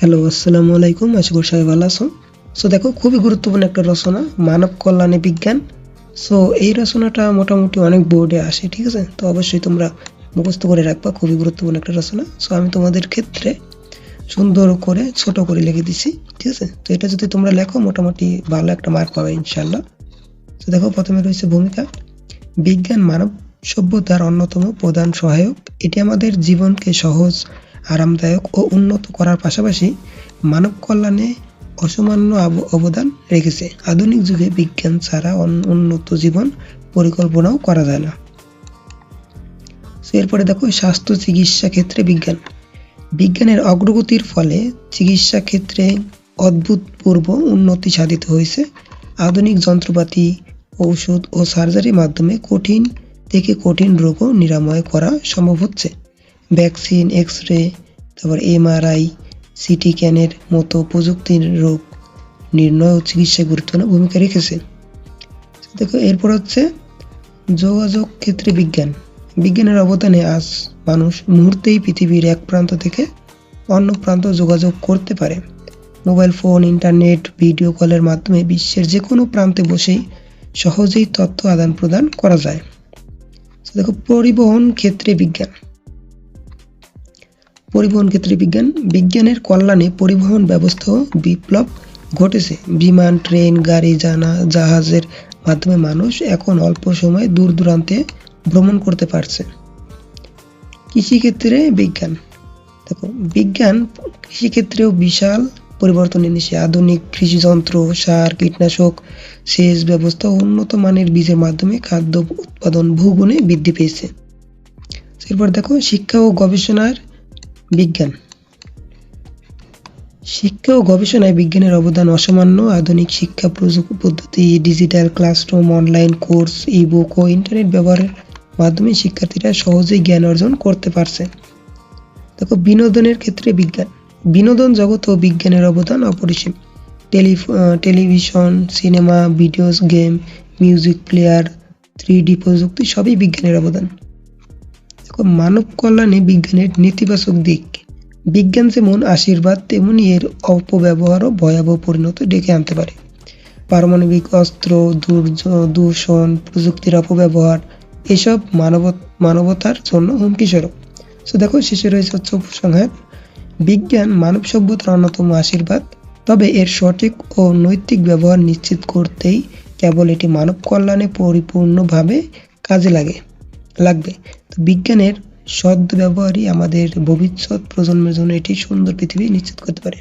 Hello আসসালামু আলাইকুম আশা করি সবাই ভালো আছো সো দেখো, খুবই গুরুত্বপূর্ণ একটা রচনা, মানব কল্যাণে বিজ্ঞান। সো এই রচনাটা মোটামুটি অনেক বোর্ডে আসে, ঠিক আছে? তো অবশ্যই তোমরা মুখস্থ করে রাখবা, খুবই গুরুত্বপূর্ণ একটা রচনা। সো আমি তোমাদের ক্ষেত্রে সুন্দর করে, ছোট করে লিখে দিছি ঠিক আছে? তো এটা যদি তোমরা লেখো, মোটামুটি ভালো একটা মার্ক পাবে ইনশাল্লাহ তো দেখো, প্রথমে রয়েছে ভূমিকা। বিজ্ঞান মানব সভ্যতার অন্যতম প্রধান সহায়ক। এটি আমাদের জীবনকে সহজ আরামদায়ক ও উন্নত করার পাশাপাশি মানব কল্যাণে অসামান্য অবদান রেখেছে। আধুনিক যুগে বিজ্ঞান ছাড়া উন্নত জীবন পরিকল্পনাও করা যায় না। এরপরে দেখো, স্বাস্থ্য চিকিৎসা ক্ষেত্রে বিজ্ঞান। বিজ্ঞানের অগ্রগতির ফলে চিকিৎসা ক্ষেত্রে অভূতপূর্ব উন্নতি সাধিত হয়েছে। আধুনিক যন্ত্রপাতি, ঔষধ ও সার্জারির মাধ্যমে কঠিন থেকে কঠিন রোগও নিরাময় করা সম্ভব হচ্ছে। ভ্যাকসিন এক্স রে তারপর এমআরআই, সিটি ক্যানের মতো প্রযুক্তির রোগ নির্ণয় ও চিকিৎসায় গুরুত্বপূর্ণ ভূমিকা রেখেছে। দেখো, এরপর হচ্ছে যোগাযোগ ক্ষেত্রে বিজ্ঞান। বিজ্ঞানের অবদানে আজ মানুষ মুহূর্তেই পৃথিবীর এক প্রান্ত থেকে অন্য প্রান্ত যোগাযোগ করতে পারে। মোবাইল ফোন, ইন্টারনেট, ভিডিও কলের মাধ্যমে বিশ্বের যে কোনো প্রান্তে বসেই সহজেই তথ্য আদান প্রদান করা যায়। দেখো, পরিবহন ক্ষেত্রে বিজ্ঞান। পরিবহন ক্ষেত্রে বিজ্ঞান, বিজ্ঞানের কল্যাণে পরিবহন ব্যবস্থাও বিপ্লব ঘটেছে। বিমান, ট্রেন, গাড়ি জানা জাহাজের মাধ্যমে মানুষ এখন অল্প সময়ে দূর দূরান্তে ভ্রমণ করতে পারছে। কৃষিক্ষেত্রে বিজ্ঞান। দেখো, বিজ্ঞান কৃষিক্ষেত্রেও বিশাল পরিবর্তন এনেছে। আধুনিক কৃষি যন্ত্র সার, কীটনাশক, সেচ ব্যবস্থা উন্নত মানের বীজের মাধ্যমে খাদ্য উৎপাদন ভূগুণে বৃদ্ধি পেয়েছে। এরপর দেখো, শিক্ষা ও গবেষণার বিজ্ঞান। শিক্ষা ও গবেষণায় বিজ্ঞানের অবদান অসামান্য। আধুনিক শিক্ষা পদ্ধতি, digital classroom, online course ebook ও ইন্টারনেট ব্যবহারের মাধ্যমে শিক্ষার্থীরা সহজেই জ্ঞান অর্জন করতে পারছে। দেখো, বিনোদনের ক্ষেত্রে বিজ্ঞান, বিনোদন জগৎ ও বিজ্ঞানের অবদান অপরিসীম। Television, cinema, videos, game, music player three D প্রযুক্তি সবই বিজ্ঞানের অবদান। মানব কল্যাণে বিজ্ঞানের নেতিবাচক দিক। বিজ্ঞান যেমন আশীর্বাদ, তেমনি এর অপব্যবহারও ভয়াবহ পরিণত ডেকে আনতে পারে। পারমাণবিক অস্ত্র দূষণ, প্রযুক্তির অপব্যবহার, এসব মানব, মানবতার জন্য হুমকি স্বরূপ তো দেখো, শেষে রয়েছে হচ্ছে উপসংহার। বিজ্ঞান মানব সভ্যতার অন্যতম আশীর্বাদ, তবে এর সঠিক ও নৈতিক ব্যবহার নিশ্চিত করতেই কেবল এটি মানব কল্যাণে পরিপূর্ণভাবে কাজে লাগে। লাগবে। তো বিজ্ঞানের সদ্ব্যবহারই আমাদের ভবিষ্যৎ প্রজন্মের জন্য এটি সুন্দর পৃথিবী নিশ্চিত করতে পারে।